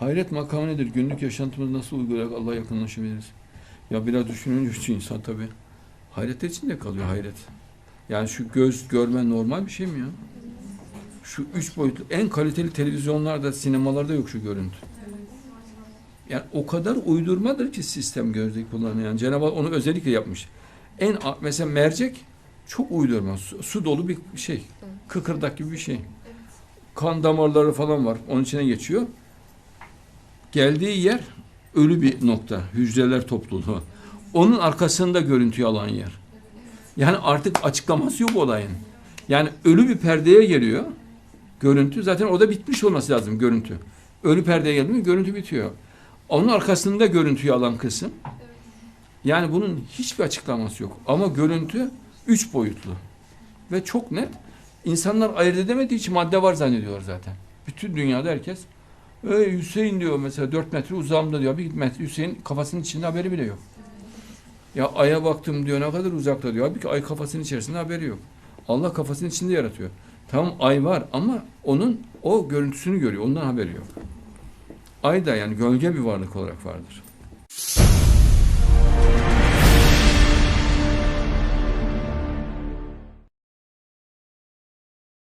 Hayret makamı nedir? Günlük yaşantımızı nasıl uygulayarak Allah'a yakınlaşabiliriz? Ya biraz düşününce şu insan tabii. Hayretler içinde kalıyor hayret. Yani şu göz görme normal bir şey mi ya? Şu üç boyutlu en kaliteli televizyonlarda, sinemalarda yok şu görüntü. Yani o kadar uydurmadır ki sistem gözde kullanıyor. Yani Cenab-ı Hak onu özellikle yapmış. En mesela mercek çok uydurma. Su, su dolu bir şey. Kıkırdak gibi bir şey. Kan damarları falan var. Onun içine geçiyor. Geldiği yer ölü bir nokta. Hücreler topluluğu. Onun arkasında görüntüyü alan yer. Yani artık açıklaması yok olayın. Yani ölü bir perdeye geliyor. Görüntü zaten orada bitmiş olması lazım görüntü. Ölü perdeye geldi mi görüntü bitiyor. Onun arkasında görüntüyü alan kısım. Yani bunun hiçbir açıklaması yok. Ama görüntü üç boyutlu. Ve çok net. İnsanlar ayırt edemediği için madde var zannediyorlar zaten. Bütün dünyada herkes Ey Hüseyin diyor mesela 4 metre uzağımda diyor. Bir metre Hüseyin kafasının içinde haberi bile yok. Ya aya baktım diyor ne kadar uzakta diyor. Halbuki ay kafasının içerisinde haberi yok. Allah kafasının içinde yaratıyor. Tamam ay var ama onun o görüntüsünü görüyor. Ondan haberi yok. Ay da yani gölge bir varlık olarak vardır.